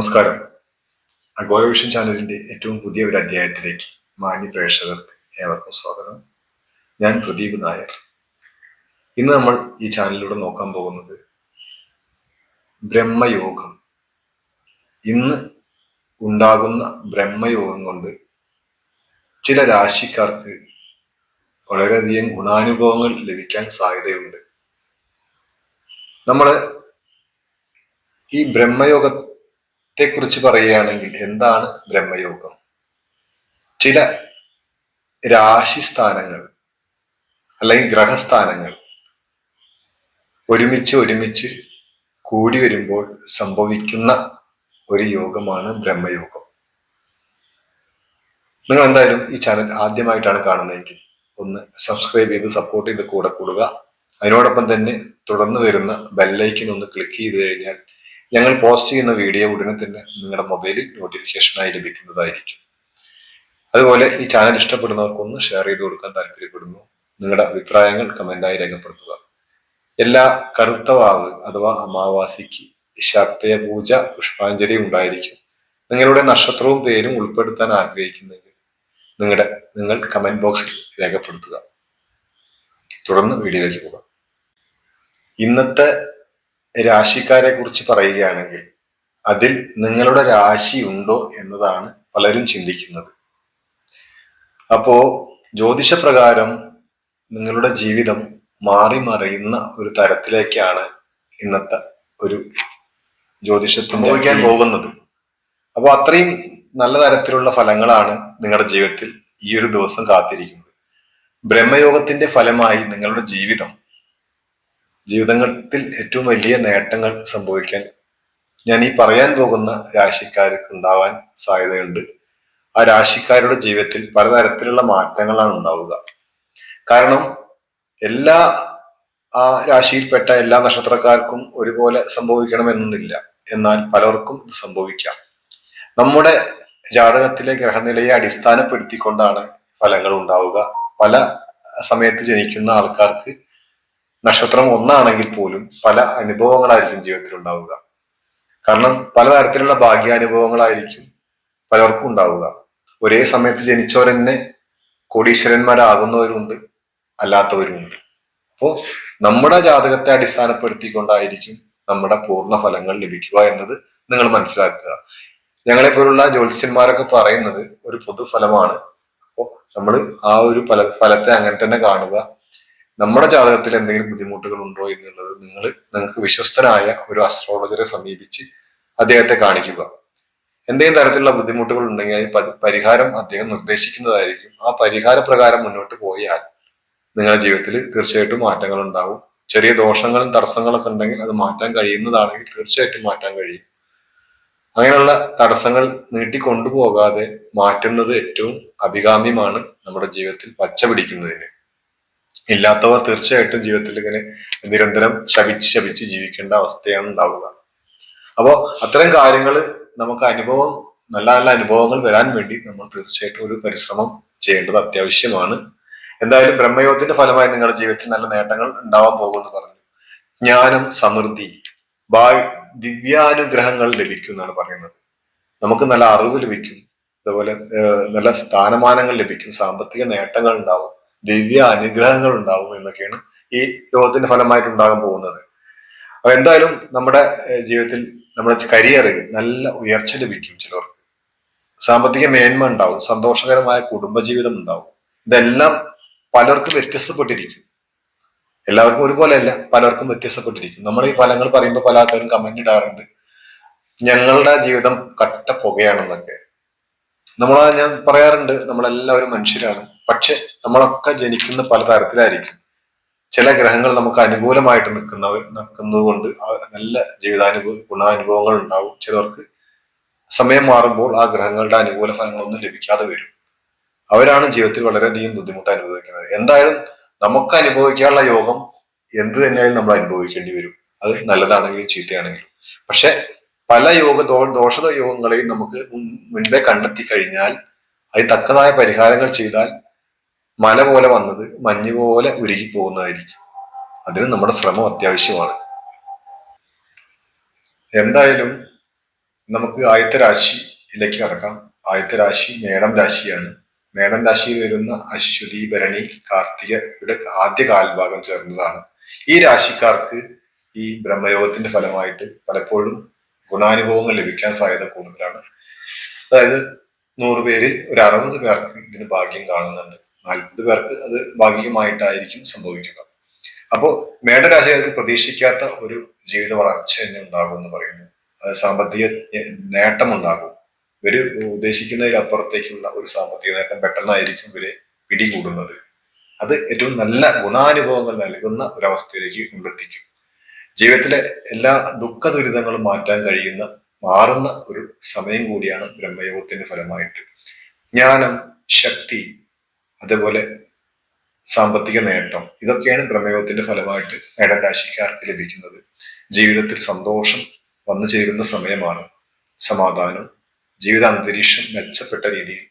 നമസ്കാരം. അഗോരവിഷൻ ചാനലിന്റെ ഏറ്റവും പുതിയ ഒരു അധ്യായത്തിലേക്ക് മാന്യ പ്രേക്ഷകർക്ക് ഏവർക്കും സ്വാഗതം. ഞാൻ പ്രദീപ് നായർ. ഇന്ന് നമ്മൾ ഈ ചാനലിലൂടെ നോക്കാൻ പോകുന്നത് ബ്രഹ്മയോഗം. ഇന്ന് ഉണ്ടാകുന്ന ബ്രഹ്മയോഗം കൊണ്ട് ചില രാശിക്കാർക്ക് വളരെയധികം ഗുണാനുഭവങ്ങൾ ലഭിക്കാൻ സാധ്യതയുണ്ട്. നമ്മൾ ഈ ബ്രഹ്മയോഗത്തെ കുറിച്ച് പറയുകയാണെങ്കിൽ എന്താണ് ബ്രഹ്മയോഗം? ചില രാശിസ്ഥാനങ്ങൾ അല്ലെങ്കിൽ ഗ്രഹസ്ഥാനങ്ങൾ ഒരുമിച്ച് ഒരുമിച്ച് കൂടി വരുമ്പോൾ സംഭവിക്കുന്ന ഒരു യോഗമാണ് ബ്രഹ്മയോഗം. നിങ്ങൾ എന്തായാലും ഈ ചാനൽ ആദ്യമായിട്ടാണ് കാണുന്നതെങ്കിൽ ഒന്ന് സബ്സ്ക്രൈബ് ചെയ്ത് സപ്പോർട്ട് ചെയ്ത് കൂടെ കൂടുക. അതിനോടൊപ്പം തന്നെ തുടർന്ന് വരുന്ന ബെല്ലൈക്കൻ ഒന്ന് ക്ലിക്ക് ചെയ്ത് കഴിഞ്ഞാൽ ഞങ്ങൾ പോസ്റ്റ് ചെയ്യുന്ന വീഡിയോ ഉടനെ തന്നെ നിങ്ങളുടെ മൊബൈലിൽ നോട്ടിഫിക്കേഷനായി ലഭിക്കുന്നതായിരിക്കും. അതുപോലെ ഈ ചാനൽ ഇഷ്ടപ്പെടുന്നവർക്കൊന്ന് ഷെയർ ചെയ്ത് കൊടുക്കാൻ താല്പര്യപ്പെടുന്നു. നിങ്ങളുടെ അഭിപ്രായങ്ങൾ കമന്റായി രേഖപ്പെടുത്തുക. എല്ലാ കറുത്തവാവ് അഥവാ അമാവാസിക്ക് ശക്തയ പൂജ പുഷ്പാഞ്ജലി ഉണ്ടായിരിക്കും. നിങ്ങളുടെ നക്ഷത്രവും പേരും ഉൾപ്പെടുത്താൻ ആഗ്രഹിക്കുന്നെങ്കിൽ നിങ്ങളുടെ നിങ്ങൾ കമന്റ് ബോക്സിൽ രേഖപ്പെടുത്തുക. തുടർന്ന് വീഡിയോയിലേക്ക് പോകാം. ഇന്നത്തെ രാശിക്കാരെ കുറിച്ച് പറയുകയാണെങ്കിൽ അതിൽ നിങ്ങളുടെ രാശി ഉണ്ടോ എന്നതാണ് പലരും ചിന്തിക്കുന്നത്. അപ്പോ ജ്യോതിഷപ്രകാരം നിങ്ങളുടെ ജീവിതം മാറി മറിയുന്ന ഒരു തരത്തിലേക്കാണ് ഇന്നത്തെ ഒരു ജ്യോതിഷത്തിൽ സംഭവിക്കാൻ പോകുന്നത്. അപ്പോൾ അത്രയും നല്ല തരത്തിലുള്ള ഫലങ്ങളാണ് നിങ്ങളുടെ ജീവിതത്തിൽ ഈ ഒരു ദിവസം കാത്തിരിക്കുന്നത്. ബ്രഹ്മയോഗത്തിന്റെ ഫലമായി നിങ്ങളുടെ ജീവിതം ജീവിതത്തിൽ ഏറ്റവും വലിയ നേട്ടങ്ങൾ സംഭവിക്കാൻ ഞാൻ ഈ പറയാൻ പോകുന്ന രാശിക്കാർക്ക് ഉണ്ടാവാൻ സാധ്യതയുണ്ട്. ആ രാശിക്കാരുടെ ജീവിതത്തിൽ പലതരത്തിലുള്ള മാറ്റങ്ങളാണ് ഉണ്ടാവുക. കാരണം എല്ലാ ആ രാശിയിൽപ്പെട്ട എല്ലാ നക്ഷത്രക്കാർക്കും ഒരുപോലെ സംഭവിക്കണമെന്നൊന്നില്ല എന്നാൽ പലർക്കും ഇത് സംഭവിക്കാം. നമ്മുടെ ജാതകത്തിലെ ഗ്രഹനിലയെ അടിസ്ഥാനപ്പെടുത്തിക്കൊണ്ടാണ് ഫലങ്ങൾ ഉണ്ടാവുക. പല സമയത്ത് ജനിക്കുന്ന ആൾക്കാർക്ക് നക്ഷത്രം ഒന്നാണെങ്കിൽ പോലും പല അനുഭവങ്ങളായിരിക്കും ജീവിതത്തിൽ ഉണ്ടാവുക. കാരണം പലതരത്തിലുള്ള ഭാഗ്യാനുഭവങ്ങളായിരിക്കും പലർക്കും ഉണ്ടാവുക. ഒരേ സമയത്ത് ജനിച്ചവരെന്നെ കോടീശ്വരന്മാരാകുന്നവരുണ്ട് അല്ലാത്തവരുമുണ്ട്. അപ്പോൾ നമ്മുടെ ജാതകത്തെ അടിസ്ഥാനപ്പെടുത്തിക്കൊണ്ടായിരിക്കും നമ്മുടെ പൂർണ ഫലങ്ങൾ ലഭിക്കുക എന്നത് നിങ്ങൾ മനസ്സിലാക്കുക. ഞങ്ങളെ പോലുള്ള ജ്യോത്സ്യന്മാരൊക്കെ പറയുന്നത് ഒരു പൊതുഫലമാണ്. അപ്പോൾ നമ്മൾ ആ ഒരു ഫല ഫലത്തെ അങ്ങനെ തന്നെ കാണുക. നമ്മുടെ ജാതകത്തിൽ എന്തെങ്കിലും ബുദ്ധിമുട്ടുകൾ ഉണ്ടോ എന്നുള്ളത് നിങ്ങൾ നിങ്ങൾക്ക് വിശ്വസ്തനായ ഒരു അസ്ട്രോളജറെ സമീപിച്ച് അദ്ദേഹത്തെ കാണിക്കുക. എന്തെങ്കിലും തരത്തിലുള്ള ബുദ്ധിമുട്ടുകൾ ഉണ്ടെങ്കിൽ അതിന് പരിഹാരം അദ്ദേഹം നിർദ്ദേശിക്കുന്നതായിരിക്കും. ആ പരിഹാര പ്രകാരം മുന്നോട്ട് പോയാൽ നിങ്ങളുടെ ജീവിതത്തിൽ തീർച്ചയായിട്ടും മാറ്റങ്ങൾ ഉണ്ടാവും. ചെറിയ ദോഷങ്ങളും തടസ്സങ്ങളൊക്കെ ഉണ്ടെങ്കിൽ അത് മാറ്റാൻ കഴിയുന്നതാണെങ്കിൽ തീർച്ചയായിട്ടും മാറ്റാൻ കഴിയും. അങ്ങനെയുള്ള തടസ്സങ്ങൾ നീട്ടിക്കൊണ്ടുപോകാതെ മാറ്റുന്നത് ഏറ്റവും അഭികാമ്യമാണ് നമ്മുടെ ജീവിതത്തിൽ പച്ച പിടിക്കുന്നതിന്. ഇല്ലാത്തവർ തീർച്ചയായിട്ടും ജീവിതത്തിൽ ഇങ്ങനെ നിരന്തരം ശപിച്ച് ശപിച്ച് ജീവിക്കേണ്ട അവസ്ഥയാണ് ഉണ്ടാവുക. അപ്പോൾ അത്തരം കാര്യങ്ങൾ നമുക്ക് അനുഭവം നല്ല നല്ല അനുഭവങ്ങൾ വരാൻ വേണ്ടി നമ്മൾ തീർച്ചയായിട്ടും ഒരു പരിശ്രമം ചെയ്യേണ്ടത് അത്യാവശ്യമാണ്. എന്തായാലും ബ്രഹ്മയോഗത്തിന്റെ ഫലമായി നിങ്ങളുടെ ജീവിതത്തിൽ നല്ല നേട്ടങ്ങൾ ഉണ്ടാവാൻ പോകുമെന്ന് പറഞ്ഞു. ജ്ഞാനം സമൃദ്ധി ദിവ്യാനുഗ്രഹങ്ങൾ ലഭിക്കും എന്നാണ് പറയുന്നത്. നമുക്ക് നല്ല അറിവ് ലഭിക്കും. അതുപോലെ നല്ല സ്ഥാനമാനങ്ങൾ ലഭിക്കും. സാമ്പത്തിക നേട്ടങ്ങൾ ഉണ്ടാവും. ദിവ്യ അനുഗ്രഹങ്ങൾ ഉണ്ടാവും എന്നൊക്കെയാണ് ഈ യോഗത്തിന്റെ ഫലമായിട്ട് ഉണ്ടാകാൻ പോകുന്നത്. അപ്പൊ എന്തായാലും നമ്മുടെ ജീവിതത്തിൽ നമ്മുടെ കരിയറിൽ നല്ല ഉയർച്ച ലഭിക്കും ചിലർക്ക്. സാമ്പത്തിക മേന്മ ഉണ്ടാവും സന്തോഷകരമായ കുടുംബജീവിതം ഉണ്ടാവും. ഇതെല്ലാം പലർക്കും വ്യത്യസ്തപ്പെട്ടിരിക്കും. എല്ലാവർക്കും ഒരുപോലെയല്ല പലർക്കും വ്യത്യസ്തപ്പെട്ടിരിക്കും. നമ്മൾ ഈ ഫലങ്ങൾ പറയുമ്പോൾ പല ആൾക്കാരും കമന്റ് ഇടാറുണ്ട്. ഞങ്ങളുടെ ജീവിതം കട്ട പുകയാണെന്നൊക്കെ. നമ്മൾ ഞാൻ പറയാറുണ്ട് നമ്മളെല്ലാവരും മനുഷ്യരാണ്. പക്ഷെ നമ്മളൊക്കെ ജനിക്കുന്ന പല തരത്തിലായിരിക്കും. ചില ഗ്രഹങ്ങൾ നമുക്ക് അനുകൂലമായിട്ട് നിൽക്കുന്നവർ നിൽക്കുന്നത് കൊണ്ട് നല്ല ജീവിതാനുഭവ ഗുണാനുഭവങ്ങൾ ഉണ്ടാവും. ചിലർക്ക് സമയം മാറുമ്പോൾ ആ ഗ്രഹങ്ങളുടെ അനുകൂല ഫലങ്ങളൊന്നും ലഭിക്കാതെ വരും. അവരാണ് ജീവിതത്തിൽ വളരെയധികം ബുദ്ധിമുട്ട് അനുഭവിക്കുന്നത്. എന്തായാലും നമുക്ക് അനുഭവിക്കാനുള്ള യോഗം എന്ത് തന്നെയായാലും നമ്മൾ അനുഭവിക്കേണ്ടി വരും. അത് നല്ലതാണെങ്കിലും ചീത്തയാണെങ്കിലും. പക്ഷെ പല യോഗ ദോഷ യോഗങ്ങളെയും നമുക്ക് മുൻപേ കണ്ടെത്തി കഴിഞ്ഞാൽ അത് തക്കതായ പരിഹാരങ്ങൾ ചെയ്താൽ മല പോലെ വന്നത് മഞ്ഞ് പോലെ ഉരുകി പോകുന്നതായിരിക്കും. അതിന് നമ്മുടെ ശ്രമം അത്യാവശ്യമാണ്. എന്തായാലും നമുക്ക് ആദ്യത്തെ രാശിയിലേക്ക് കടക്കാം. ആദ്യത്തെ രാശി മേടം രാശിയാണ്. മേടം രാശിയിൽ വരുന്ന അശ്വതി ഭരണി കാർത്തികയുടെ ആദ്യ കാൽഭാഗം ചേർന്നതാണ്. ഈ രാശിക്കാർക്ക് ഈ ബ്രഹ്മയോഗത്തിന്റെ ഫലമായിട്ട് പലപ്പോഴും ഗുണാനുഭവങ്ങൾ ലഭിക്കാൻ സാധ്യത കൂടുതലാണ്. അതായത് നൂറ് പേരിൽ ഒരു അറുപത് പേർക്ക് ഇതിന് ഭാഗ്യം കാണുന്നുണ്ട്. നാൽപ്പത് പേർക്ക് അത് ഭാഗികമായിട്ടായിരിക്കും സംഭവിക്കുക. അപ്പോൾ മേടരാശികൾക്ക് പ്രതീക്ഷിക്കാത്ത ഒരു ജീവിത വളർച്ച തന്നെ ഉണ്ടാകും എന്ന് പറയുന്നു സാമ്പത്തിക നേട്ടം ഉണ്ടാകും ഇവർ ഉദ്ദേശിക്കുന്നതിലപ്പുറത്തേക്കുള്ള ഒരു സാമ്പത്തിക നേട്ടം പെട്ടെന്നായിരിക്കും ഇവരെ പിടികൂടുന്നത്. അത് ഏറ്റവും നല്ല ഗുണാനുഭവങ്ങൾ നൽകുന്ന ഒരവസ്ഥയിലേക്ക് കൊണ്ടെത്തിക്കും. ജീവിതത്തിലെ എല്ലാ ദുഃഖ ദുരിതങ്ങളും മാറ്റാൻ കഴിയുന്ന മാറുന്ന ഒരു സമയം കൂടിയാണ് ബ്രഹ്മയോഗത്തിന്റെ ഫലമായിട്ട്. ജ്ഞാനം ശക്തി അതേപോലെ സാമ്പത്തിക നേട്ടം. ഇതൊക്കെയാണ് ബ്രഹ്മയോഗത്തിന്റെ ഫലമായിട്ട് മേടരാശിക്കാർക്ക് ലഭിക്കുന്നത്? ജീവിതത്തിൽ സന്തോഷം വന്നു ചേരുന്ന സമയമാണ് സമാധാനം. ജീവിത അന്തരീക്ഷം മെച്ചപ്പെട്ട രീതിയിൽ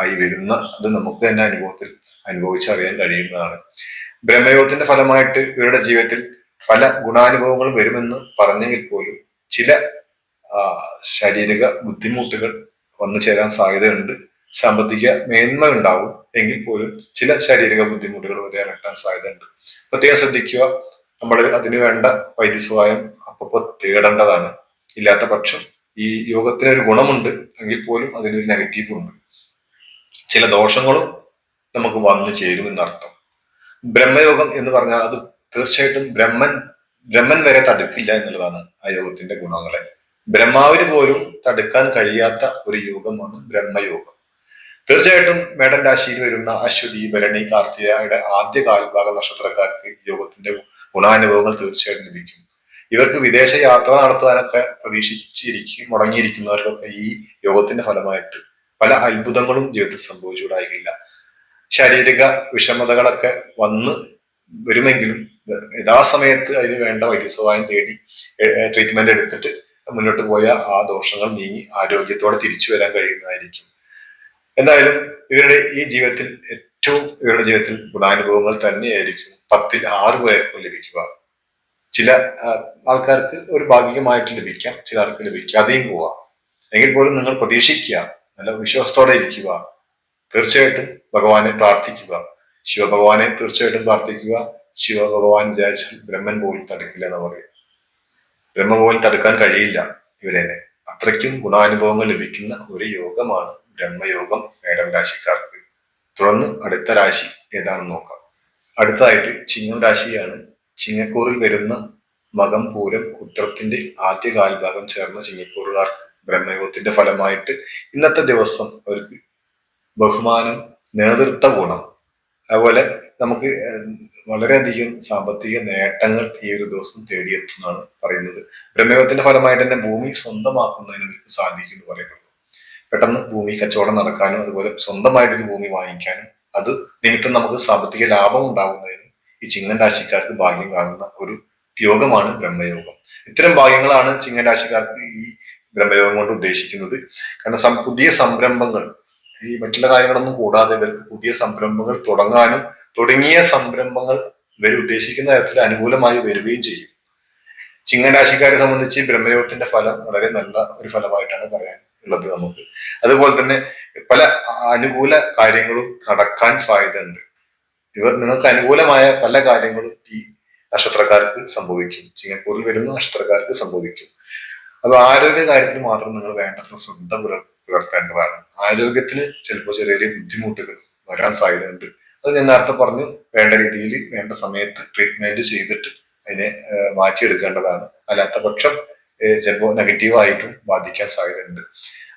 ആയി വരുന്ന അത് നമുക്ക് തന്നെ അനുഭവത്തിൽ അനുഭവിച്ചറിയാൻ കഴിയുന്നതാണ്. ബ്രഹ്മയോഗത്തിന്റെ ഫലമായിട്ട് ഇവരുടെ ജീവിതത്തിൽ പല ഗുണാനുഭവങ്ങളും വരുമെന്ന് പറഞ്ഞെങ്കിൽ പോലും ചില ശാരീരിക ബുദ്ധിമുട്ടുകൾ വന്നു ചേരാൻ സാധ്യതയുണ്ട്. സാമ്പത്തിക മേന്മ ഉണ്ടാവും എങ്കിൽ പോലും ചില ശാരീരിക ബുദ്ധിമുട്ടുകൾ വരെ അലട്ടാൻ സാധ്യതയുണ്ട്. പ്രത്യേകം ശ്രദ്ധിക്കുക. നമ്മൾ അതിന് വേണ്ട വൈദ്യസഹായം അപ്പപ്പോ തേടേണ്ടതാണ്. ഇല്ലാത്ത പക്ഷം ഈ യോഗത്തിന് ഒരു ഗുണമുണ്ട് എങ്കിൽ പോലും അതിനൊരു നെഗറ്റീവ് ഉണ്ട്. ചില ദോഷങ്ങളും നമുക്ക് വന്നു ചേരും എന്നർത്ഥം. ബ്രഹ്മയോഗം എന്ന് പറഞ്ഞാൽ അത് തീർച്ചയായിട്ടും ബ്രഹ്മൻ ബ്രഹ്മൻ വരെ തടുക്കില്ല എന്നുള്ളതാണ് ആ യോഗത്തിന്റെ ഗുണങ്ങളെ. ബ്രഹ്മാവിന് പോലും തടുക്കാൻ കഴിയാത്ത ഒരു യോഗമാണ് ബ്രഹ്മയോഗം. തീർച്ചയായിട്ടും മേടൻ രാശിയിൽ വരുന്ന അശ്വതി ഭരണി കാർത്തികയുടെ ആദ്യ കാൽഭാഗ നക്ഷത്രക്കാർക്ക് യോഗത്തിന്റെ ഗുണാനുഭവങ്ങൾ തീർച്ചയായിട്ടും ലഭിക്കും. ഇവർക്ക് വിദേശ യാത്ര നടത്താനൊക്കെ പ്രതീക്ഷിച്ചിരിക്കും മുടങ്ങിയിരിക്കുന്നവർക്കൊക്കെ ഈ യോഗത്തിന്റെ ഫലമായിട്ട് പല അത്ഭുതങ്ങളും ജീവിതത്തിൽ സംഭവിച്ചുകൂടായില്ല. ശാരീരിക വിഷമതകളൊക്കെ വന്ന് വരുമെങ്കിലും യഥാസമയത്ത് അതിന് വേണ്ട വൈദ്യസഹായം തേടി ട്രീറ്റ്മെന്റ് എടുത്തിട്ട് മുന്നോട്ട് പോയ ആ ദോഷങ്ങൾ നീങ്ങി ആരോഗ്യത്തോടെ തിരിച്ചു വരാൻ കഴിയുന്നതായിരിക്കും. എന്തായാലും ഇവരുടെ ഈ ജീവിതത്തിൽ ഏറ്റവും ഇവരുടെ ജീവിതത്തിൽ ഗുണാനുഭവങ്ങൾ തന്നെയായിരിക്കും. പത്തിൽ ആറ് പേർക്കും ലഭിക്കുക. ചില ആൾക്കാർക്ക് ഒരു ഭാഗികമായിട്ട് ലഭിക്കാം ചിലർക്ക് ലഭിക്കാതെയും പോവാം. എങ്കിൽ പോലും നിങ്ങൾ പ്രതീക്ഷിക്കുക നല്ല വിശ്വാസത്തോടെ ഇരിക്കുക. തീർച്ചയായിട്ടും ഭഗവാനെ പ്രാർത്ഥിക്കുക. ശിവഭഗവാനെ തീർച്ചയായിട്ടും പ്രാർത്ഥിക്കുക. ശിവഭഗവാൻ വിചാരിച്ചാൽ ബ്രഹ്മൻ പോലും തടുക്കില്ല എന്ന് പറയും. ബ്രഹ്മ പോലും തടുക്കാൻ കഴിയില്ല ഇവരെ അത്രയ്ക്കും ഗുണാനുഭവങ്ങൾ ലഭിക്കുന്ന ഒരു യോഗമാണ് ബ്രഹ്മയോഗം മേടം രാശിക്കാർക്ക്. തുടർന്ന് അടുത്ത രാശി ഏതാണെന്ന് നോക്കാം. അടുത്തതായിട്ട് ചിങ്ങം രാശിയാണ്. ചിങ്ങക്കൂറിൽ വരുന്ന മകം പൂരം ഉത്രത്തിന്റെ ആദ്യ കാൽഭാഗം ചേർന്ന ചിങ്ങക്കൂറുകാർക്ക് ബ്രഹ്മയോഗത്തിന്റെ ഫലമായിട്ട് ഇന്നത്തെ ദിവസം അവർക്ക് ബഹുമാനം നേതൃത്വ ഗുണം. അതുപോലെ നമുക്ക് വളരെയധികം സാമ്പത്തിക നേട്ടങ്ങൾ ഈ ഒരു ദിവസം തേടിയെത്തുന്നതാണ് പറയുന്നത്. ബ്രഹ്മയോഗത്തിന്റെ ഫലമായിട്ട് തന്നെ ഭൂമി സ്വന്തമാക്കുന്നതിന് സാധിക്കുന്നു പറയുന്നത്. പെട്ടെന്ന് ഭൂമി കച്ചവടം നടക്കാനും അതുപോലെ സ്വന്തമായിട്ടൊരു ഭൂമി വാങ്ങിക്കാനും അത് നിമിത്തം നമുക്ക് സാമ്പത്തിക ലാഭം ഉണ്ടാകുന്നതിന് ഈ ചിങ്ങൻ രാശിക്കാർക്ക് ഭാഗ്യം കാണുന്ന ഒരു യോഗമാണ് ബ്രഹ്മയോഗം. ഇത്തരം ഭാഗ്യങ്ങളാണ് ചിങ്ങൻ രാശിക്കാർക്ക് ഈ ബ്രഹ്മയോഗം കൊണ്ട് ഉദ്ദേശിക്കുന്നത്. കാരണം പുതിയ സംരംഭങ്ങൾ ഈ മറ്റുള്ള കാര്യങ്ങളൊന്നും കൂടാതെ ഇവർക്ക് പുതിയ സംരംഭങ്ങൾ തുടങ്ങാനും തുടങ്ങിയ സംരംഭങ്ങൾ ഇവർ ഉദ്ദേശിക്കുന്ന തരത്തിൽ അനുകൂലമായി വരികയും ചെയ്യും. ചിങ്ങൻ രാശിക്കാരെ സംബന്ധിച്ച് ബ്രഹ്മയോഗത്തിന്റെ ഫലം വളരെ നല്ല ഒരു ഫലമായിട്ടാണ് പറയാൻ ഉള്ളത് നമുക്ക്. അതുപോലെ തന്നെ പല അനുകൂല കാര്യങ്ങളും നടക്കാൻ സാധ്യതയുണ്ട്. ഇവർ നിങ്ങൾക്ക് അനുകൂലമായ പല കാര്യങ്ങളും ഈ നക്ഷത്രക്കാർക്ക് സംഭവിക്കും. സിംഗപ്പൂരിൽ വരുന്ന നക്ഷത്രക്കാർക്ക് സംഭവിക്കും. അപ്പൊ ആരോഗ്യ കാര്യത്തിൽ മാത്രം നിങ്ങൾ വേണ്ടത്ര ശ്രദ്ധ പുലർത്തേണ്ടതാണ് ആരോഗ്യത്തിന് ചിലപ്പോൾ ചെറിയ ചെറിയ ബുദ്ധിമുട്ടുകൾ വരാൻ സാധ്യതയുണ്ട്. അത് ഞാൻ നേരത്തെ പറഞ്ഞു വേണ്ട രീതിയിൽ വേണ്ട സമയത്ത് ട്രീറ്റ്മെന്റ് ചെയ്തിട്ട് അതിനെ മാറ്റിയെടുക്കേണ്ടതാണ്. അല്ലാത്ത പക്ഷം ചിലപ്പോൾ നെഗറ്റീവായിട്ടും ബാധിക്കാൻ സാധ്യതയുണ്ട്.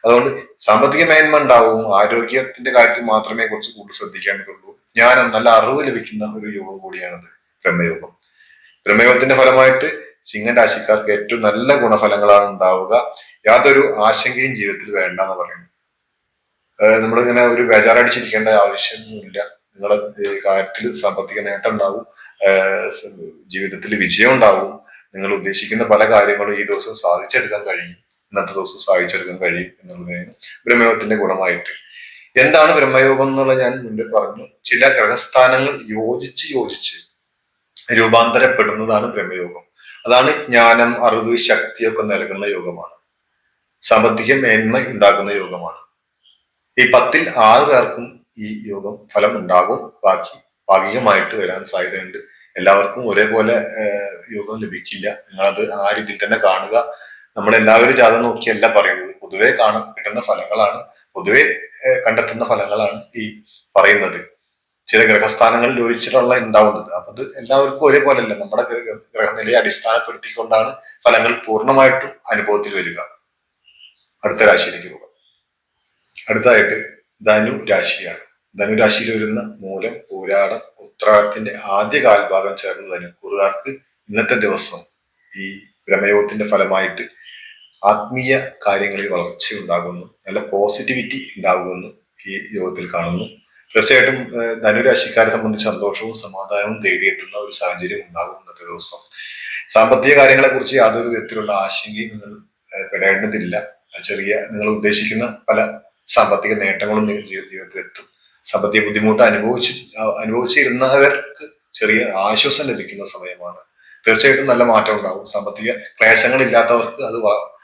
അതുകൊണ്ട് സാമ്പത്തിക മേന്മ ഉണ്ടാവും ആരോഗ്യത്തിന്റെ കാര്യത്തിൽ മാത്രമേ കുറച്ച് കൂടുതൽ ശ്രദ്ധിക്കേണ്ടതുള്ളൂ. ഞാൻ നല്ല അറിവ് ലഭിക്കുന്ന ഒരു യോഗം കൂടിയാണത് ബ്രഹ്മയോഗം ബ്രഹ്മയോഗത്തിന്റെ ഫലമായിട്ട് ചിങ്ങൻ രാശിക്കാർക്ക് ഏറ്റവും നല്ല ഗുണഫലങ്ങളാണ് ഉണ്ടാവുക. യാതൊരു ആശങ്കയും ജീവിതത്തിൽ വേണ്ട എന്ന് പറയുന്നു. നമ്മൾ നമ്മളിങ്ങനെ ഒരു ബേജാറടിച്ചിരിക്കേണ്ട ആവശ്യമൊന്നുമില്ല. നിങ്ങളുടെ കാര്യത്തിൽ സാമ്പത്തിക നേട്ടം ഉണ്ടാവും. ജീവിതത്തിൽ വിജയം ഉണ്ടാവും. നിങ്ങൾ ഉദ്ദേശിക്കുന്ന പല കാര്യങ്ങളും ഈ ദിവസം സാധിച്ചെടുക്കാൻ കഴിയും ഇന്നത്തെ ദിവസം സാധിച്ചെടുക്കാൻ കഴിയും എന്നുള്ളതിന് ബ്രഹ്മയോഗത്തിന്റെ ഗുണമായിട്ട്. എന്താണ് ബ്രഹ്മയോഗം എന്നുള്ള ഞാൻ മുന്നേ പറഞ്ഞു. ചില ഗ്രഹസ്ഥാനങ്ങൾ യോജിച്ച് യോജിച്ച് രൂപാന്തരപ്പെടുന്നതാണ് ബ്രഹ്മയോഗം. അതാണ് ജ്ഞാനം അറിവ് ശക്തിയൊക്കെ നൽകുന്ന യോഗമാണ്. സാമ്പത്തിക മേന്മ ഉണ്ടാക്കുന്ന യോഗമാണ്. ഈ പത്തിൽ ആറ് പേർക്കും ഈ യോഗം ഫലം ഉണ്ടാകും. ബാക്കി ഭാഗികമായിട്ട് വരാൻ സാധ്യതയുണ്ട്. എല്ലാവർക്കും ഒരേപോലെ യോഗം ലഭിക്കില്ല. നിങ്ങളത് ആ രീതിയിൽ തന്നെ കാണുക. നമ്മൾ എല്ലാവരും ജാതം നോക്കിയല്ല പറയുന്നത്. പൊതുവെ കാണ കിട്ടുന്ന ഫലങ്ങളാണ് പൊതുവെ കണ്ടെത്തുന്ന ഫലങ്ങളാണ് ഈ പറയുന്നത്. ചില ഗ്രഹസ്ഥാനങ്ങളിൽ ലോചിച്ചിട്ടുള്ള ഉണ്ടാവുന്നത്. അപ്പൊ അത് എല്ലാവർക്കും ഒരേപോലെ അല്ല നമ്മുടെ ഗ്രഹ ഗ്രഹനിലയെ അടിസ്ഥാനപ്പെടുത്തിക്കൊണ്ടാണ് ഫലങ്ങൾ പൂർണമായിട്ടും അനുഭവത്തിൽ വരിക. അടുത്ത രാശിയിലേക്ക് പോകാം. അടുത്തായിട്ട് ധനു രാശിയാണ്. ധനുരാശിയിൽ വരുന്ന മൂലം പൂരാടം ഉത്രാടത്തിന്റെ ആദ്യ കാൽഭാഗം ചേർന്ന ധനുക്കൂറുകാർക്ക് ഇന്നത്തെ ദിവസം ഈ ബ്രഹ്മയോഗത്തിന്റെ ഫലമായിട്ട് ആത്മീയ കാര്യങ്ങളിൽ വളർച്ച ഉണ്ടാകുന്നു. നല്ല പോസിറ്റിവിറ്റി ഉണ്ടാകുമെന്ന് ഈ യോഗത്തിൽ കാണുന്നു. തീർച്ചയായിട്ടും ധനുരാശിക്കാരെ സംബന്ധിച്ച് സന്തോഷവും സമാധാനവും തേടിയെത്തുന്ന ഒരു സാഹചര്യം ഉണ്ടാകും ഇന്നത്തെ ദിവസം. സാമ്പത്തിക കാര്യങ്ങളെ കുറിച്ച് യാതൊരു വിധത്തിലുള്ള ആശങ്കയും നിങ്ങൾ പെടേണ്ടതില്ല. ചെറിയ നിങ്ങൾ ഉദ്ദേശിക്കുന്ന പല സാമ്പത്തിക നേട്ടങ്ങളും നിങ്ങൾ ജീവിത- ജീവിതത്തിൽ എത്തും സാമ്പത്തിക ബുദ്ധിമുട്ട് അനുഭവിച്ച് അനുഭവിച്ചിരുന്നവർക്ക് ചെറിയ ആശ്വാസം ലഭിക്കുന്ന സമയമാണ്. തീർച്ചയായിട്ടും നല്ല മാറ്റം ഉണ്ടാകും. സാമ്പത്തിക ക്ലേശങ്ങൾ ഇല്ലാത്തവർക്ക് അത്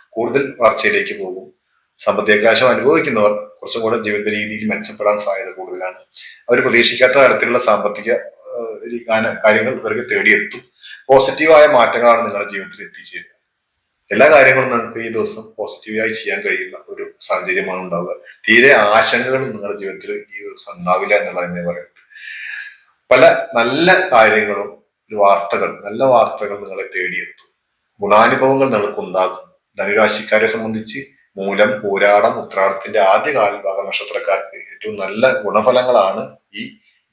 കൂടുതൽ വളർച്ചയിലേക്ക് പോകും. സാമ്പത്തിക ക്ലേശം അനുഭവിക്കുന്നവർ കുറച്ചും കൂടെ ജീവിത രീതിയിൽ മെച്ചപ്പെടാൻ സാധ്യത കൂടുതലാണ്. അവർ പ്രതീക്ഷിക്കാത്ത തരത്തിലുള്ള സാമ്പത്തിക കാര്യങ്ങൾ ഇവർക്ക് തേടിയെത്തും. പോസിറ്റീവായ മാറ്റങ്ങളാണ് നിങ്ങളുടെ ജീവിതത്തിൽ എത്തിച്ചേരുക. എല്ലാ കാര്യങ്ങളും നിങ്ങൾക്ക് ഈ ദിവസം പോസിറ്റീവായി ചെയ്യാൻ കഴിയുന്ന ഒരു സാഹചര്യമാണ് ഉണ്ടാവുക. തീരെ ആശങ്കകളും നിങ്ങളുടെ ജീവിതത്തിൽ ഈ ദിവസം ഉണ്ടാവില്ല എന്നുള്ളത് തന്നെ പറയും. പല നല്ല കാര്യങ്ങളും വാർത്തകൾ നല്ല വാർത്തകൾ നിങ്ങളെ തേടിയെത്തും. ഗുണാനുഭവങ്ങൾ നിങ്ങൾക്ക് ഉണ്ടാകും. ധനുരാശിക്കാരെ സംബന്ധിച്ച് മൂലം പോരാടം ഉത്രാടത്തിന്റെ ആദ്യ കാൽഭാഗ നക്ഷത്രക്കാർക്ക് ഏറ്റവും നല്ല ഗുണഫലങ്ങളാണ് ഈ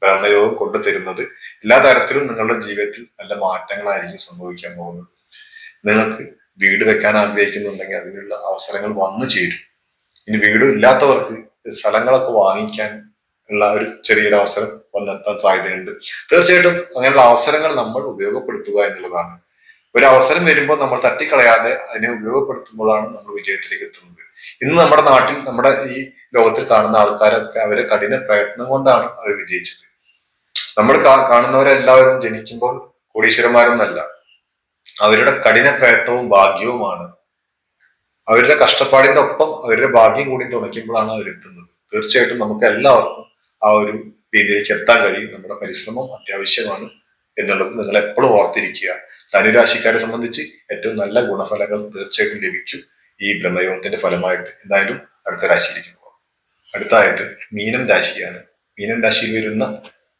ഭരണയോഗം കൊണ്ടുതരുന്നത് എല്ലാ തരത്തിലും നിങ്ങളുടെ ജീവിതത്തിൽ നല്ല മാറ്റങ്ങളായിരിക്കും സംഭവിക്കാൻ പോകുന്നത്. നിങ്ങൾക്ക് വീട് വെക്കാൻ ആഗ്രഹിക്കുന്നുണ്ടെങ്കിൽ അതിനുള്ള അവസരങ്ങൾ വന്നു ചേരും. ഇനി വീടും ഇല്ലാത്തവർക്ക് സ്ഥലങ്ങളൊക്കെ വാങ്ങിക്കാൻ ഉള്ള ഒരു ചെറിയൊരു അവസരം വന്നെത്താൻ സാധ്യതയുണ്ട്. തീർച്ചയായിട്ടും അങ്ങനെയുള്ള അവസരങ്ങൾ നമ്മൾ ഉപയോഗപ്പെടുത്തുക എന്നുള്ളതാണ്. ഒരു അവസരം വരുമ്പോൾ നമ്മൾ തട്ടിക്കളയാതെ അതിനെ ഉപയോഗപ്പെടുത്തുമ്പോഴാണ് നമ്മൾ വിജയത്തിലേക്ക് എത്തുന്നത്. ഇന്ന് നമ്മുടെ നാട്ടിൽ നമ്മുടെ ഈ ലോകത്തിൽ കാണുന്ന ആൾക്കാരൊക്കെ അവരെ കഠിന പ്രയത്നം കൊണ്ടാണ് അവർ വിജയിച്ചത്. നമ്മൾ കാണുന്നവരെല്ലാവരും ജനിക്കുമ്പോൾ കോടീശ്വരന്മാരൊന്നല്ല. അവരുടെ കഠിന പ്രയത്നവും ഭാഗ്യവുമാണ് അവരുടെ കഷ്ടപ്പാടിന്റെ ഒപ്പം അവരുടെ ഭാഗ്യം കൂടി തുണയ്ക്കുമ്പോഴാണ് അവരെത്തുന്നത് തീർച്ചയായിട്ടും നമുക്ക് എല്ലാവർക്കും ആ ഒരു രീതിയിലേക്ക് എത്താൻ കഴിയും. നമ്മുടെ പരിശ്രമം അത്യാവശ്യമാണ് എന്നുള്ളത് നിങ്ങൾ എപ്പോഴും ഓർത്തിരിക്കുക. ധനുരാശിക്കാരെ സംബന്ധിച്ച് ഏറ്റവും നല്ല ഗുണഫലങ്ങൾ തീർച്ചയായിട്ടും ലഭിക്കും. ഈ ബ്രഹ്മയോഗത്തിന്റെ ഫലമായിട്ട് എന്തായാലും അടുത്ത രാശിയിലേക്ക് പോകാം. അടുത്തായിട്ട് മീനം രാശിയാണ്. മീനം രാശിയിൽ വരുന്ന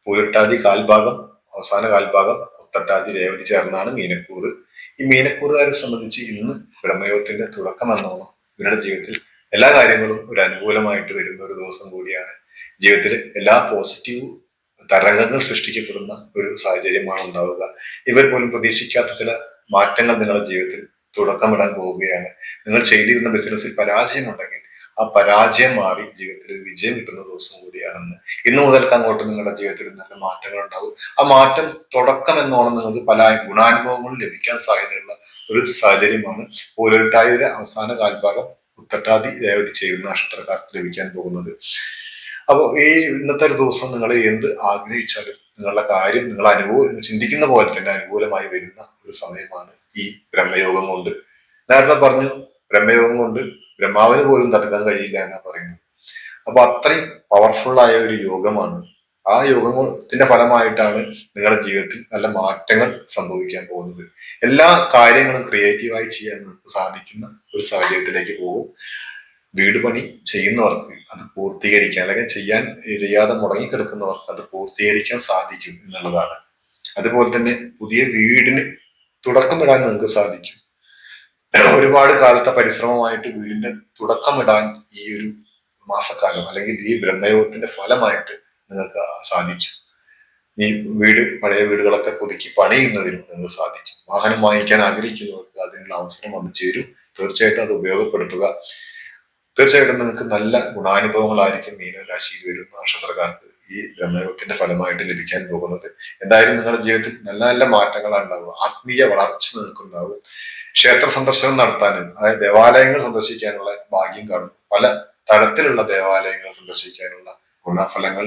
പൂരട്ടാതി കാൽഭാഗം അവസാന കാൽഭാഗം ഉത്തട്ടാതി രേവതി ചേർന്നാണ് മീനക്കൂറ്. ഈ മീനക്കൂറുകാരെ സംബന്ധിച്ച് ഇന്ന് ബ്രഹ്മയോഗത്തിന്റെ തുടക്കം എന്നോണം ഇവരുടെ ജീവിതത്തിൽ എല്ലാ കാര്യങ്ങളും ഒരു അനുകൂലമായിട്ട് വരുന്ന ഒരു ദിവസം കൂടിയാണ്. ജീവിതത്തിൽ എല്ലാ പോസിറ്റീവ് തരംഗങ്ങൾ സൃഷ്ടിക്കപ്പെടുന്ന ഒരു സാഹചര്യമാണ് ഉണ്ടാവുക. ഇവർ പോലും പ്രതീക്ഷിക്കാത്ത ചില മാറ്റങ്ങൾ നിങ്ങളുടെ ജീവിതത്തിൽ തുടക്കമിടാൻ പോവുകയാണ് നിങ്ങൾ ചെയ്തിരുന്ന ബിസിനസ്സിൽ പരാജയമുണ്ടെങ്കിൽ ആ പരാജയം മാറി ജീവിതത്തിൽ ഒരു വിജയം കിട്ടുന്ന ദിവസം കൂടിയാണെന്ന്. ഇന്നു മുതൽക്ക് അങ്ങോട്ട് നിങ്ങളുടെ ജീവിതത്തിൽ നല്ല മാറ്റങ്ങൾ ഉണ്ടാവും. ആ മാറ്റം തുടക്കം എന്നോണം നിങ്ങൾക്ക് പല ഗുണാനുഭവങ്ങളും ലഭിക്കാൻ സാധ്യതയുള്ള ഒരു സാഹചര്യമാണ്. ഓരോരുട്ടായുടെ അവസാന കാൽഭാഗം ഉത്തട്ടാതി രേവതി ചെയ്യുന്ന നക്ഷത്രക്കാർക്ക് ലഭിക്കാൻ പോകുന്നത്. അപ്പോൾ ഈ ഇന്നത്തെ ഒരു ദിവസം നിങ്ങൾ എന്ത് ആഗ്രഹിച്ചാലും നിങ്ങളുടെ കാര്യം നിങ്ങൾ അനുഭവം ചിന്തിക്കുന്ന പോലെ തന്നെ അനുകൂലമായി വരുന്ന ഒരു സമയമാണ് ഈ ബ്രഹ്മയോഗം കൊണ്ട്. നേരത്തെ പറഞ്ഞു ബ്രഹ്മയോഗം കൊണ്ട് ബ്രഹ്മാവിന് പോലും തടുക്കാൻ കഴിയില്ല എന്നാ പറയുന്നത്. അപ്പൊ അത്രയും പവർഫുൾ ആയ ഒരു യോഗമാണ്. ആ യോഗത്തിന്റെ ഫലമായിട്ടാണ് നിങ്ങളുടെ ജീവിതത്തിൽ നല്ല മാറ്റങ്ങൾ സംഭവിക്കാൻ പോകുന്നത്. എല്ലാ കാര്യങ്ങളും ക്രിയേറ്റീവായി ചെയ്യാൻ സാധിക്കുന്ന ഒരു സാഹചര്യത്തിലേക്ക് പോകും. വീട് പണി ചെയ്യുന്നവർക്ക് അത് പൂർത്തീകരിക്കാൻ അല്ലെങ്കിൽ ചെയ്യാൻ ചെയ്യാതെ മുടങ്ങിക്കിടക്കുന്നവർക്ക് അത് പൂർത്തീകരിക്കാൻ സാധിക്കും എന്നുള്ളതാണ്. അതുപോലെ തന്നെ പുതിയ വീടിന് തുടക്കമിടാൻ നിങ്ങൾക്ക് സാധിക്കും. ഒരുപാട് കാലത്തെ പരിശ്രമമായിട്ട് വീടിന്റെ തുടക്കമിടാൻ ഈ ഒരു മാസക്കാലം അല്ലെങ്കിൽ ഈ ബ്രഹ്മയോഗത്തിന്റെ ഫലമായിട്ട് നിങ്ങൾക്ക് സാധിക്കും. ഈ വീട് പഴയ വീടുകളൊക്കെ പുതുക്കി പണിയുന്നതിനും നിങ്ങൾക്ക് സാധിക്കും. വാഹനം വാങ്ങിക്കാൻ ആഗ്രഹിക്കുന്നവർക്ക് അതിനുള്ള അവസരം വന്നു ചേരും. തീർച്ചയായിട്ടും അത് ഉപയോഗപ്പെടുത്തുക. തീർച്ചയായിട്ടും നിങ്ങൾക്ക് നല്ല ഗുണാനുഭവങ്ങളായിരിക്കും മീനരാശിയിൽ വരുന്ന നക്ഷത്രക്കാർക്ക് ഈ ബ്രഹ്മയോഗത്തിന്റെ ഫലമായിട്ട് ലഭിക്കാൻ പോകുന്നത്. എന്തായാലും നിങ്ങളുടെ ജീവിതത്തിൽ നല്ല നല്ല മാറ്റങ്ങളാണ് ഉണ്ടാവുക. ആത്മീയ വളർച്ച നിങ്ങൾക്കുണ്ടാവും. ക്ഷേത്ര സന്ദർശനം നടത്താനും അതായത് ദേവാലയങ്ങൾ സന്ദർശിക്കാനുള്ള ഭാഗ്യം കാണും. പല തരത്തിലുള്ള ദേവാലയങ്ങൾ സന്ദർശിക്കാനുള്ള ഗുണഫലങ്ങൾ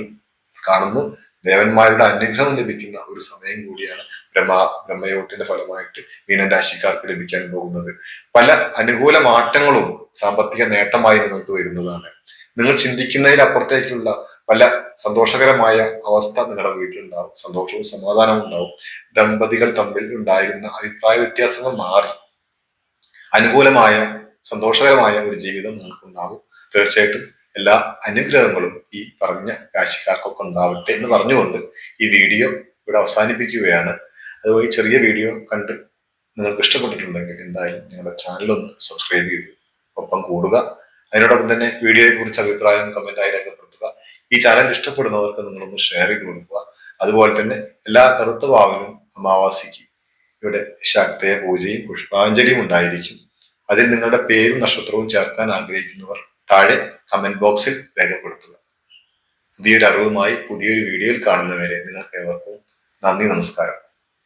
കാണുന്നു. ദേവന്മാരുടെ അനുഗ്രഹം ലഭിക്കുന്ന ഒരു സമയം കൂടിയാണ് ബ്രഹ്മ ബ്രഹ്മയോഗത്തിന്റെ ഫലമായിട്ട് മീനരാശിക്കാർക്ക് ലഭിക്കാൻ പോകുന്നത്. പല അനുകൂല മാറ്റങ്ങളും സാമ്പത്തിക നേട്ടമായി നിങ്ങൾക്ക് വരുന്നതാണ്. നിങ്ങൾ ചിന്തിക്കുന്നതിലപ്പുറത്തേക്കുള്ള പല സന്തോഷകരമായ അവസ്ഥ നിങ്ങളുടെ വീട്ടിലുണ്ടാവും. സന്തോഷവും സമാധാനവും ഉണ്ടാവും. ദമ്പതികൾ തമ്മിൽ ഉണ്ടായിരുന്ന അഭിപ്രായ വ്യത്യാസങ്ങൾ മാറി. അനുകൂലമായ സന്തോഷകരമായ ഒരു ജീവിതം നിങ്ങൾക്കുണ്ടാവും തീർച്ചയായിട്ടും എല്ലാ അനുഗ്രഹങ്ങളും ഈ പറഞ്ഞ രാശിക്കാർക്കൊക്കെ ഉണ്ടാവട്ടെ എന്ന് പറഞ്ഞുകൊണ്ട് ഈ വീഡിയോ ഇവിടെ അവസാനിപ്പിക്കുകയാണ്. അതുപോലെ ചെറിയ വീഡിയോ കണ്ട് നിങ്ങൾക്ക് ഇഷ്ടപ്പെട്ടിട്ടുണ്ടെങ്കിൽ എന്തായാലും നിങ്ങളുടെ ചാനൽ ഒന്ന് സബ്സ്ക്രൈബ് ചെയ്തു ഒപ്പം കൂടുക. അതിനോടൊപ്പം തന്നെ വീഡിയോയെ കുറിച്ച് അഭിപ്രായം കമന്റായി രേഖപ്പെടുത്തുക. ഈ ചാനൽ ഇഷ്ടപ്പെടുന്നവർക്ക് നിങ്ങളൊന്ന് ഷെയർ ചെയ്ത് കൊടുക്കുക. അതുപോലെ തന്നെ എല്ലാ കറുത്ത വാവിനും അമാവാസിക്ക് ഇവിടെ ശക്തയ പൂജയും പുഷ്പാഞ്ജലിയും ഉണ്ടായിരിക്കും. അതിൽ നിങ്ങളുടെ പേരും നക്ഷത്രവും ചേർക്കാൻ ആഗ്രഹിക്കുന്നവർ താഴെ കമന്റ് ബോക്സിൽ രേഖപ്പെടുത്തുക. പുതിയൊരു അറിവുമായി പുതിയൊരു വീഡിയോയിൽ കാണുന്നവരെ നിങ്ങൾക്ക് ഏവർക്കും നന്ദി നമസ്കാരം.